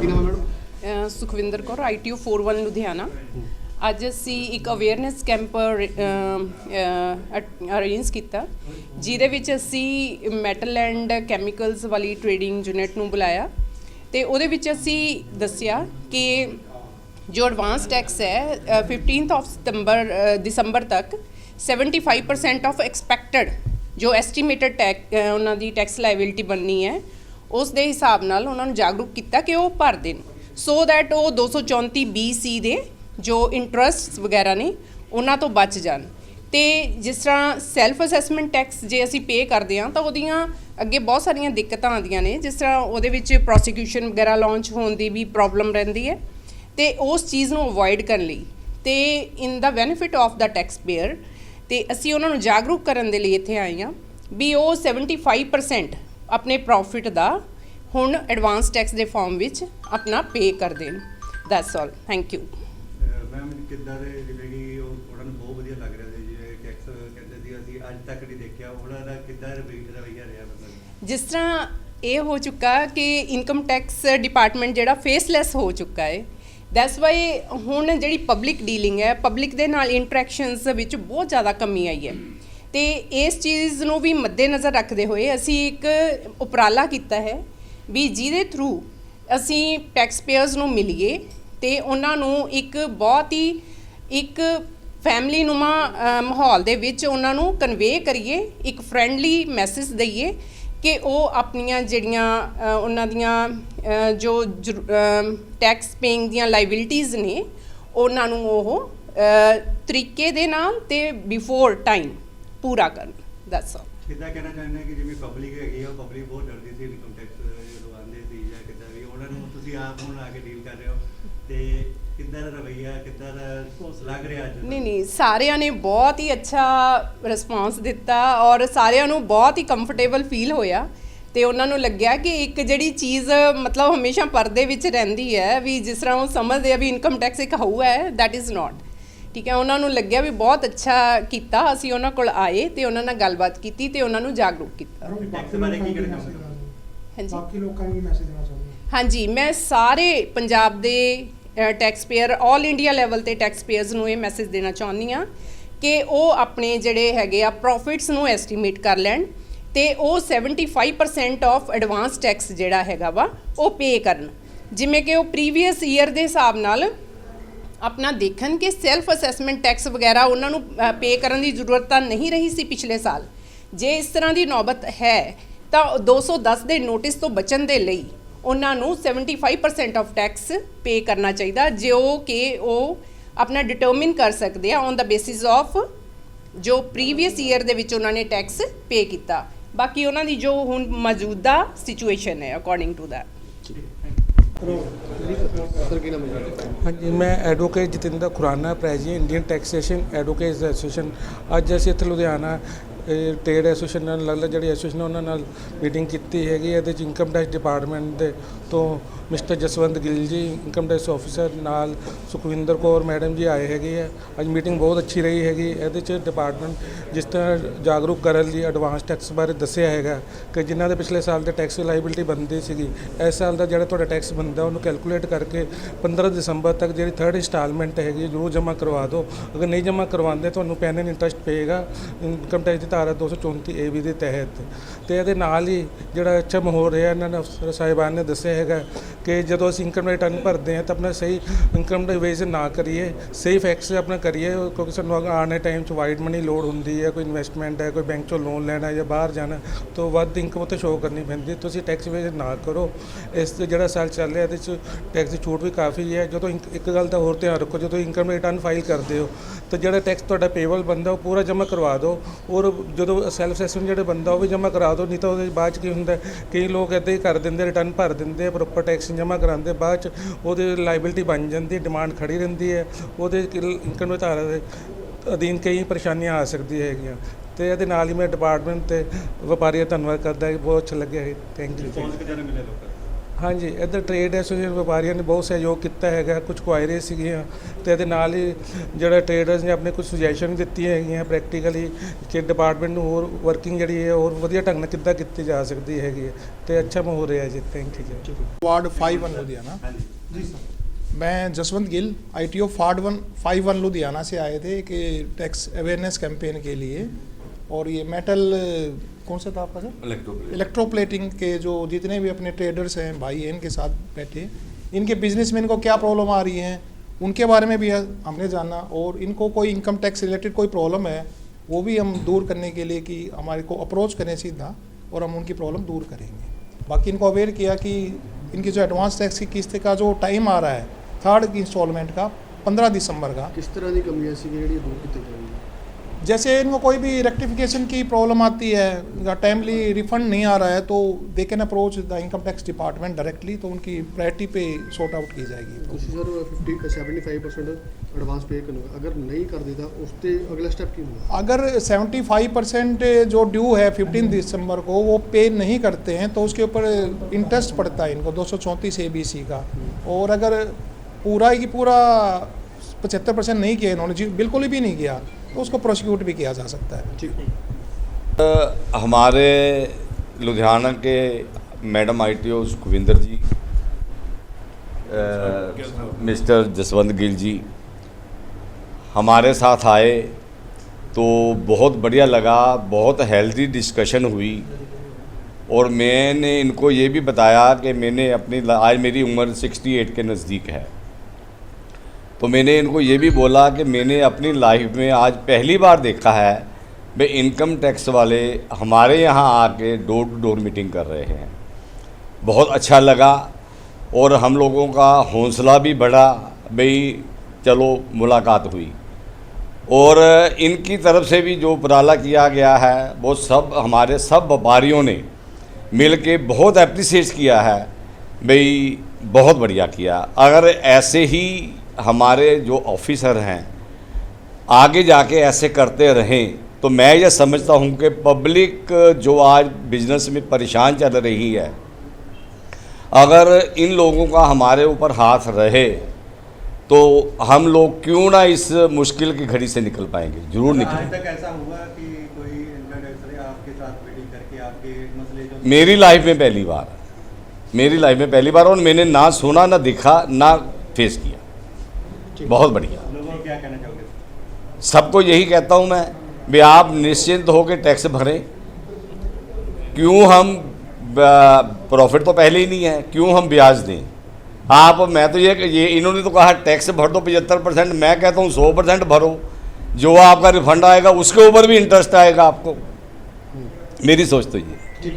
ਕੀ ਨਾਮ ਹੈ ਮੈਡਮ? ਅ, ਸੁਖਵਿੰਦਰ ਕੌਰ ਆਈਟੀਓ 41 ਲੁਧਿਆਣਾ। ਅੱਜ ਅਸੀਂ ਇੱਕ ਅਵੇਅਰਨੈਸ ਕੈਂਪ ਅਰੇਂਜ ਕੀਤਾ ਜਿਹਦੇ ਵਿੱਚ ਅਸੀਂ ਮੈਟਲ ਐਂਡ ਕੈਮੀਕਲਸ ਵਾਲੀ ਟ੍ਰੇਡਿੰਗ ਯੂਨਿਟ ਨੂੰ ਬੁਲਾਇਆ ਤੇ ਉਹਦੇ ਵਿੱਚ ਅਸੀਂ ਦੱਸਿਆ ਕਿ ਜੋ ਐਡਵਾਂਸ ਟੈਕਸ ਹੈ ਅ, 15th ਆਫ ਸਤੰਬਰ ਅ, ਦਸੰਬਰ ਤੱਕ 75% ਆਫ ਐਕਸਪੈਕਟਡ ਜੋ ਐਸਟੀਮੇਟਡ ਟੈਕ ਉਹਨਾਂ ਦੀ ਟੈਕਸ ਲਾਇਬਿਲਿਟੀ ਬਣਨੀ ਹੈ ਉਸ ਦੇ ਹਿਸਾਬ ਨਾਲ ਉਹਨਾਂ ਨੂੰ ਜਾਗਰੂਕ ਕੀਤਾ ਕਿ ਉਹ ਭਰ ਦੇਣ ਸੋ ਦੈਟ ਉਹ 234 BC ਦੇ ਜੋ ਇੰਟਰਸਟਸ ਵਗੈਰਾ ਨੇ, ਉਹਨਾਂ ਤੋਂ ਬਚ ਜਾਣ। ਤੇ ਜਿਸ ਤਰ੍ਹਾਂ ਸੈਲਫ ਅਸੈਸਮੈਂਟ ਟੈਕਸ ਜੇ ਅਸੀਂ ਪੇ ਕਰਦੇ ਹਾਂ, ਤਾਂ ਉਹਦੀਆਂ ਅੱਗੇ ਬਹੁਤ ਸਾਰੀਆਂ ਦਿੱਕਤਾਂ ਆਉਂਦੀਆਂ ਨੇ। ਜਿਸ ਤਰ੍ਹਾਂ ਉਹਦੇ ਵਿੱਚ ਪ੍ਰੋਸੀਕਿਊਸ਼ਨ ਵਗੈਰਾ ਲਾਂਚ ਹੋਣ ਦੀ ਵੀ ਪ੍ਰੋਬਲਮ ਰਹਿੰਦੀ ਹੈ। ਤੇ ਉਸ ਚੀਜ਼ ਨੂੰ ਅਵੋਇਡ ਕਰਨ ਲਈ ਤੇ in the benefit of the tax payer ਤੇ ਅਸੀਂ ਉਹਨਾਂ ਨੂੰ ਜਾਗਰੂਕ ਕਰਨ ਦੇ ਲਈ ਇੱਥੇ ਆਏ ਹਾਂ ਵੀ ਉਹ 75% ਆਪਣੇ ਪ੍ਰੋਫਿਟ ਦਾ ਹੁਣ ਐਡਵਾਂਸ ਟੈਕਸ ਦੇ ਫਾਰਮ ਵਿੱਚ ਆਪਣਾ ਪੇ ਕਰ ਦੇਣ that's all thank you ma'am ਕਿੱਦਾਂ ਦੇ ਜਿਵੇਂ ਕਿ ਉਹ ਉਹਨਾਂ ਨੂੰ ਬਹੁਤ ਵਧੀਆ ਲੱਗ ਰਿਹਾ ਸੀ ਜਿਵੇਂ ਟੈਕਸ ਕਹਿੰਦੇ ਸੀ ਅਸੀਂ ਅੱਜ ਤੱਕ ਨਹੀਂ ਦੇਖਿਆ। ਉਹਨਾਂ ਦਾ ਕਿੱਦਾਂ ਰਵੱਈਆ ਰਿਹਾ ਮਤਲਬ? ਜਿਸ ਤਰ੍ਹਾਂ ਇਹ ਹੋ ਚੁੱਕਾ ਕਿ ਇਨਕਮ ਟੈਕਸ ਡਿਪਾਰਟਮੈਂਟ ਜਿਹੜਾ ਫੇਸਲੈਸ ਹੋ ਚੁੱਕਾ ਹੈ। ਦੈਟਸ ਵਾਈ ਹੁਣ ਜਿਹੜੀ ਪਬਲਿਕ ਡੀਲਿੰਗ ਹੈ ਪਬਲਿਕ ਦੇ ਨਾਲ ਇੰਟਰੈਕਸ਼ਨਸ ਵਿੱਚ ਬਹੁਤ ਜ਼ਿਆਦਾ ਕਮੀ ਆਈ ਹੈ। ਤੇ ਇਸ ਚੀਜ਼ ਨੂੰ ਵੀ ਮੱਦੇਨਜ਼ਰ ਰੱਖਦੇ ਹੋਏ ਅਸੀਂ ਇੱਕ ਉਪਰਾਲਾ ਕੀਤਾ ਹੈ ਵੀ ਜਿਹਦੇ ਥਰੂ ਅਸੀਂ ਟੈਕਸ ਪੇਅਰਸ ਨੂੰ ਮਿਲੀਏ ਤੇ ਉਹਨਾਂ ਨੂੰ ਇੱਕ ਬਹੁਤ ਹੀ ਇੱਕ ਫੈਮਿਲੀ ਨੂਮਾ ਮਾਹੌਲ ਦੇ ਵਿੱਚ ਉਹਨਾਂ ਨੂੰ ਕਨਵੇ ਕਰੀਏ ਇੱਕ ਫ੍ਰੈਂਡਲੀ ਮੈਸੇਜ ਦਈਏ ਕਿ ਉਹ ਆਪਣੀਆਂ ਜਿਹੜੀਆਂ ਉਹਨਾਂ ਦੀਆਂ ਅ, ਜੋ ਟੈਕਸ ਪੇਇੰਗ ਦੀਆਂ ਲਾਇਬਿਲਿਟੀਆਂ ਨੇ ਉਹਨਾਂ ਨੂੰ ਉਹ ਤਰੀਕੇ ਦੇ ਨਾਲ ਤੇ ਬਿਫੋਰ ਟਾਈਮ ਪੂਰਾ ਕਰਨ ਦੈਟਸ ਆਲ ਕਿੱਦਾਂ ਕਹਿਣਾ ਚਾਹੁੰਦੇ ਕਿ ਜਿਵੇਂ ਪਬਲਿਕ ਹੈਗੀ ਆ ਪਬਲਿਕ ਬਹੁਤ ਡਰਦੀ ਸੀ ਇਨਕਮ ਟੈਕਸ ਜਦੋਂ ਆਉਂਦੇ ਸੀ ਜਾਂ ਕਿੱਦਾਂ ਵੀ ਉਹਨਾਂ ਨੂੰ ਤੁਸੀਂ ਆਪ ਹੁਣ ਆ ਕੇ ਡੀਲ ਕਰ ਰਹੇ ਹੋ ਤੇ ਕਿੱਦਾਂ ਦਾ ਰਵੱਈਆ ਕਿੱਦਾਂ ਦਾ ਲੱਗ ਰਿਹਾ ਅੱਜ? ਨਹੀਂ ਨਹੀਂ ਸਾਰਿਆਂ ਨੇ ਬਹੁਤ ਹੀ ਅੱਛਾ ਰਿਸਪਾਂਸ ਦਿੱਤਾ ਔਰ ਸਾਰਿਆਂ ਨੂੰ ਬਹੁਤ ਹੀ ਕੰਫਰਟੇਬਲ ਫੀਲ ਹੋਇਆ ਤੇ ਉਹਨਾਂ ਨੂੰ ਲੱਗਿਆ ਕਿ ਇੱਕ ਜਿਹੜੀ ਚੀਜ਼ ਮਤਲਬ ਹਮੇਸ਼ਾ ਪਰਦੇ ਵਿੱਚ ਰਹਿੰਦੀ ਹੈ ਵੀ ਜਿਸ ਤਰ੍ਹਾਂ ਉਹ ਸਮਝਦੇ ਆ ਵੀ ਇਨਕਮ ਟੈਕਸ ਇੱਕ ਹਊ ਹੈ that is not. ਠੀਕ ਹੈ ਉਹਨਾਂ ਨੂੰ ਲੱਗਿਆ ਵੀ ਬਹੁਤ ਅੱਛਾ ਕੀਤਾ ਅਸੀਂ ਉਹਨਾਂ ਕੋਲ ਆਏ ਤੇ ਉਹਨਾਂ ਨਾਲ ਗੱਲਬਾਤ ਕੀਤੀ ਤੇ ਉਹਨਾਂ ਨੂੰ ਜਾਗਰੂਕ ਕੀਤਾ। ਟੈਕਸ ਬਾਰੇ ਕੀ ਕਹਿਣਾ ਚਾਹੁੰਦੇ ਹੋ? ਹਾਂਜੀ। ਬਾਕੀ ਲੋਕਾਂ ਨੂੰ ਵੀ ਮੈਸੇਜ ਦੇਣਾ ਚਾਹੁੰਦੇ ਹਾਂ? ਹਾਂਜੀ ਮੈਂ ਸਾਰੇ ਪੰਜਾਬ ਦੇ ਟੈਕਸ ਪੇਅਰ 올 ਇੰਡੀਆ ਲੈਵਲ ਤੇ ਟੈਕਸ ਪੇਅਰਸ ਨੂੰ ਇਹ ਮੈਸੇਜ ਦੇਣਾ ਚਾਹੁੰਦੀ ਆ ਕਿ ਉਹ ਆਪਣੇ ਜਿਹੜੇ ਹੈਗੇ ਆ ਪ੍ਰੋਫਿਟਸ ਨੂੰ ਐਸਟੀਮੇਟ ਕਰ ਲੈਣ ਤੇ ਉਹ 75% ਆਫ ਐਡਵਾਂਸ ਟੈਕਸ ਜਿਹੜਾ ਹੈਗਾ ਵਾ ਉਹ ਪੇ ਕਰਨ। ਜਿਵੇਂ ਕਿ ਉਹ ਪ੍ਰੀਵੀਅਸ ਈਅਰ ਦੇ ਹਿਸਾਬ ਨਾਲ ਆਪਣਾ ਦੇਖਣ ਕਿ ਸੈਲਫ ਅਸੈਸਮੈਂਟ ਟੈਕਸ ਵਗੈਰਾ ਉਹਨਾਂ ਨੂੰ ਪੇ ਕਰਨ ਦੀ ਜ਼ਰੂਰਤ ਤਾਂ ਨਹੀਂ ਰਹੀ ਸੀ ਪਿਛਲੇ ਸਾਲ। ਜੇ ਇਸ ਤਰ੍ਹਾਂ ਦੀ ਨੌਬਤ ਹੈ, ਤਾਂ 210 ਦੇ ਨੋਟਿਸ ਤੋਂ ਬਚਣ ਦੇ ਲਈ ਉਹਨਾਂ ਨੂੰ 75% ਆਫ ਟੈਕਸ ਪੇ ਕਰਨਾ ਚਾਹੀਦਾ, ਜੋ ਕਿ ਉਹ ਆਪਣਾ ਡਿਟਰਮਿਨ ਕਰ ਸਕਦੇ ਆ ਔਨ ਦਾ ਬੇਸਿਸ ਆਫ ਜੋ ਪ੍ਰੀਵੀਅਸ ਈਅਰ ਦੇ ਵਿੱਚ ਉਹਨਾਂ ਨੇ ਟੈਕਸ ਪੇ ਕੀਤਾ। ਬਾਕੀ ਉਹਨਾਂ ਦੀ ਜੋ ਹੁਣ ਮੌਜੂਦਾ ਸਿਚੁਏਸ਼ਨ ਹੈ ਅਕੋਰਡਿੰਗ ਟੂ ਦੈਟ ਸਰ ਕੀ ਨਾਮ ਹੈ ਹਾਂਜੀ, ਮੈਂ advocate Jatinder Khurana president Indian taxation advocates association ਅੱਜ ਅਸੀਂ ਇੱਥੇ ਲੁਧਿਆਣਾ ਟ੍ਰੇਡ ਐਸੋਸੀਏਸ਼ਨ ਨਾਲ ਅਲੱਗ-ਅਲੱਗ ਜਿਹੜੀ ਐਸੋਸੀਏਸ਼ਨ ਉਹਨਾਂ ਨਾਲ ਮੀਟਿੰਗ ਕੀਤੀ ਹੈਗੀ ਇਹਦੇ ਚ ਇਨਕਮ ਟੈਕਸ ਡਿਪਾਰਟਮੈਂਟ ਦੇ ਤੋਂ mister Jaswant Gill ji income tax officer ਨਾਲ ਸੁਖਵਿੰਦਰ ਕੌਰ ਮੈਡਮ ਜੀ ਆਏ ਹੈਗੇ ਆ। ਅੱਜ ਮੀਟਿੰਗ ਬਹੁਤ ਅੱਛੀ ਰਹੀ ਹੈਗੀ। ਇਹਦੇ ਚ ਡਿਪਾਰਟਮੈਂਟ ਜਿਸ ਤਰ੍ਹਾਂ ਜਾਗਰੂਕ ਕਰਨ ਲਈ ਐਡਵਾਂਸ ਟੈਕਸ ਬਾਰੇ ਦੱਸਿਆ ਹੈਗਾ ਕਿ ਜਿਨ੍ਹਾਂ ਦੇ ਪਿਛਲੇ ਸਾਲ ਦੇ ਟੈਕਸ ਲਾਇਬਿਲਿਟੀ ਬਣਦੀ ਸੀਗੀ, ਇਸ ਸਾਲ ਦਾ ਜਿਹੜਾ ਤੁਹਾਡਾ ਟੈਕਸ ਬਣਦਾ, ਉਹਨੂੰ ਕੈਲਕੂਲੇਟ ਕਰਕੇ 15 ਦਸੰਬਰ ਤੱਕ ਜਿਹੜੀ ਥਰਡ ਇੰਸਟਾਲਮੈਂਟ ਹੈਗੀ, ਜ਼ਰੂਰ ਜਮ੍ਹਾਂ ਕਰਵਾ ਦਿਓ। ਅਗਰ ਨਹੀਂ ਜਮ੍ਹਾਂ ਕਰਵਾਉਂਦੇ, ਤੁਹਾਨੂੰ ਪੈਨ ਇੰਟਰਸਟ ਪਏਗਾ। ਇਨਕਮ ਟੈਕਸ ਦੀ ਧਾਰਾ 234 ਏ ਬੀ ਦੇ ਤਹਿਤ। ਤੇ ਇਹਦੇ ਨਾਲ ਹੀ ਜਿਹੜਾ ਅੱਛਾ ਮਾਹੌਲ ਰਿਹਾ, ਇਹਨਾਂ ਨੇ ਅਫਸਰ ਸਾਹਿਬਾਨ ਨੇ ਦੱਸਿਆ ਹੈਗਾ ਕਿ ਜਦੋਂ ਅਸੀਂ ਇਨਕਮ ਰਿਟਰਨ ਭਰਦੇ ਹਾਂ ਤਾਂ ਆਪਣਾ ਸਹੀ ਇਨਕਮ ਦਾ ਨਾ ਕਰੀਏ ਸਹੀ ਫੈਕਟਸ ਆਪਣਾ ਕਰੀਏ, ਕਿਉਂਕਿ ਸਾਨੂੰ ਅਗਰ ਆਉਣ ਦੇ ਟਾਈਮ 'ਚ ਵਾਈਡ ਮਨੀ ਲੋਡ ਹੁੰਦੀ ਹੈ, ਕੋਈ ਇਨਵੈਸਟਮੈਂਟ ਹੈ, ਕੋਈ ਬੈਂਕ 'ਚੋਂ ਲੋਨ ਲੈਣਾ ਜਾਂ ਬਾਹਰ ਜਾਣਾ, ਤਾਂ ਵੱਧ ਇਨਕਮ ਉੱਤੇ ਸ਼ੋਅ ਕਰਨੀ ਪੈਂਦੀ ਤੁਸੀਂ ਟੈਕਸ ਵੇਜ ਨਾ ਕਰੋ। ਇਸ ਤੇ ਜਿਹੜਾ ਸਾਲ ਚੱਲ ਰਿਹਾ, ਇਹਦੇ 'ਚ ਟੈਕਸ ਦੀ ਛੂਟ ਵੀ ਕਾਫੀ ਹੈ। ਜਦੋਂ ਇਨਕ- ਇੱਕ ਗੱਲ ਦਾ ਹੋਰ ਧਿਆਨ ਰੱਖੋ, ਜਦੋਂ ਇਨਕਮ ਰਿਟਰਨ ਫਾਈਲ ਕਰਦੇ ਹੋ, ਤਾਂ ਜਿਹੜਾ ਟੈਕਸ ਤੁਹਾਡਾ ਪੇਬਲ ਬੰਦਾ, ਉਹ ਪੂਰਾ ਜਮ੍ਹਾਂ ਕਰਵਾ ਦਿਓ, ਔਰ ਜਦੋਂ ਸੈਲਫ ਅਸੈਸਮੈਂਟ ਜਿਹੜੇ ਬੰਦਾ ਉਹ ਵੀ ਜਮ੍ਹਾਂ ਕਰਾ ਦਿਓ ਨਹੀਂ ਤਾਂ ਉਹਦੇ ਬਾਅਦ 'ਚ ਕੀ ਹੁੰਦਾ, ਕਈ ਲੋਕ ਇੱਦਾਂ ਹੀ ਕਰ ਦਿੰਦੇ ਰਿਟਰਨ ਭਰ ਦਿੰਦੇ ਪ੍ਰੋਪਰ ਟੈਕਸ ਜਮ੍ਹਾਂ ਕਰਾਉਂਦੇ, ਬਾਅਦ 'ਚ ਉਹਦੇ ਲਾਇਬਿਲਿਟੀ ਬਣ ਜਾਂਦੀ ਡਿਮਾਂਡ ਖੜੀ ਰਹਿੰਦੀ ਹੈ, ਉਹਦੇ ਇਨਕਮ ਧਾਰਾ ਦੇ ਅਧੀਨ ਕਈ ਪਰੇਸ਼ਾਨੀਆਂ ਆ ਸਕਦੀਆਂ ਹੈਗੀਆਂ। ਤੇ ਇਹਦੇ ਨਾਲ ਹੀ ਮੈਂ ਡਿਪਾਰਟਮੈਂਟ ਤੇ ਵਪਾਰੀਆਂ ਦਾ ਧੰਨਵਾਦ ਕਰਦਾ, ਬਹੁਤ ਅੱਛਾ ਲੱਗਿਆ ਹੈ ਥੈਂਕ ਯੂ ਰਿਸਪੌਂਸ ਕਿੱਦਾਂ ਮਿਲਿਆ ਲੋਕਾਂ ਹਾਂਜੀ ਇੱਧਰ ਟ੍ਰੇਡ ਐਸੋਸੀਏਸ਼ਨ ਵਪਾਰੀਆਂ ਨੇ ਬਹੁਤ ਸਹਿਯੋਗ ਕੀਤਾ ਹੈਗਾ ਕੁਝ ਕੁਆਇਰੀਆਂ ਸੀਗੀਆਂ ਤੇ ਇਹਦੇ ਨਾਲ ਹੀ ਜਿਹੜਾ ਟ੍ਰੇਡਰਸ ਨੇ ਆਪਣੇ ਕੁਝ ਸੁਜੈਸ਼ਨ ਦਿੱਤੀਆਂ ਹੈਗੀਆਂ ਪ੍ਰੈਕਟੀਕਲੀ ਕਿ ਡਿਪਾਰਟਮੈਂਟ ਨੂੰ ਹੋਰ ਵਰਕਿੰਗ ਜਿਹੜੀ ਹੈ ਹੋਰ ਵਧੀਆ ਢੰਗ ਨਾਲ ਕਿੱਦਾਂ ਕੀਤੀ ਜਾ ਸਕਦੀ ਹੈਗੀ ਹੈ ਤੇ ਅੱਛਾ ਹੋ ਰਿਹਾ ਜੀ ਥੈਂਕ ਯੂ ਜੀ वार्ड फाइव वन लुधियाना मैं Jaswant Gill ITO ward one five one Ludhiana से आए थे कि टैक्स अवेयरनेस कैंपेन के लिए और ये मेटल कौन सा था आपका सर? इलेक्ट्रोप्लेटिंग के जो जितने भी अपने ट्रेडर्स हैं भाई हैं इनके साथ बैठे इनके बिज़नेस में इनको क्या प्रॉब्लम आ रही है उनके बारे में भी हमने जाना और इनको कोई इनकम टैक्स रिलेटेड कोई प्रॉब्लम है वो भी हम दूर करने के लिए कि हमारे को अप्रोच करें सीधा और हम उनकी प्रॉब्लम दूर करेंगे। बाकी इनको अवेयर किया कि इनकी जो एडवांस टैक्स की किस्त का जो टाइम आ रहा है थर्ड इंस्टॉलमेंट का पंद्रह दिसंबर का। किस तरह की कमी ऐसी जैसे इनको कोई भी रेक्टिफिकेशन की प्रॉब्लम आती है या टाइमली रिफंड नहीं आ रहा है तो they can approach the income tax department directly तो उनकी प्रायरिटी पे सॉर्ट आउट की जाएगी। Sir seventy five percent advance pay करूँगा अगर नहीं कर देता उससे अगला स्टेप अगर सेवेंटी फाइव परसेंट जो ड्यू है फिफ्टीन दिसंबर को वो पे नहीं करते हैं तो उसके ऊपर इंटरेस्ट पड़ता है इनको दो सौ चौंतीस ए बी सी का। और अगर पूरा ही पूरा पचहत्तर परसेंट नहीं किया इन्होंने जी बिल्कुल भी नहीं किया उसको प्रोसिक्यूट भी किया जा सकता है। ਠੀਕ हमारे लुधियाना के मैडम आई आईटीओ सुखविंदर जी मिस्टर जसवंत गिल जी हमारे साथ आए तो बहुत बढ़िया लगा बहुत हेल्दी डिस्कशन हुई और मैंने इनको ये भी बताया कि मैंने अपनी आज मेरी उम्र 68 के नज़दीक है। तो मैंने इनको ये भी बोला कि मैंने अपनी लाइफ में आज पहली बार देखा है भाई इनकम टैक्स वाले हमारे यहाँ आके डोर टू डोर मीटिंग कर रहे हैं। बहुत अच्छा लगा और हम लोगों का हौसला भी बढ़ा, भाई चलो मुलाकात हुई। और इनकी तरफ़ से भी जो उपराला किया गया है, वो सब हमारे सब व्यापारियों ने मिल के बहुत अप्रिसिएट किया है। भाई बहुत बढ़िया किया। अगर ऐसे ही हमारे जो ऑफिसर हैं आगे जाके ऐसे करते रहें तो मैं ये समझता हूँ कि पब्लिक जो आज बिज़नेस में परेशान चल रही है अगर इन लोगों का हमारे ऊपर हाथ रहे तो हम लोग क्यों ना इस मुश्किल की घड़ी से निकल पाएँगे? ज़रूर आज निकलेंगे ऐसा हुआ कि कोई आपके साथ मीटिंग करके आपके मसले जो मेरी लाइफ में पहली बार। मेरी लाइफ में पहली बार और मैंने ना सुना ना दिखा ना फेस किया। बहुत बढ़िया। क्या कहना सबको यही कहता हूँ मैं भी आप निश्चिंत होकर टैक्स भरें। क्यों हम प्रॉफिट तो पहले ही नहीं है क्यों हम ब्याज दें? आप मैं तो ये ये इन्होंने तो कहा टैक्स भर दो पचहत्तर परसेंट मैं कहता हूँ सौ परसेंट भरो। जो आपका रिफंड आएगा उसके ऊपर भी इंटरेस्ट आएगा आपको। मेरी सोच तो ये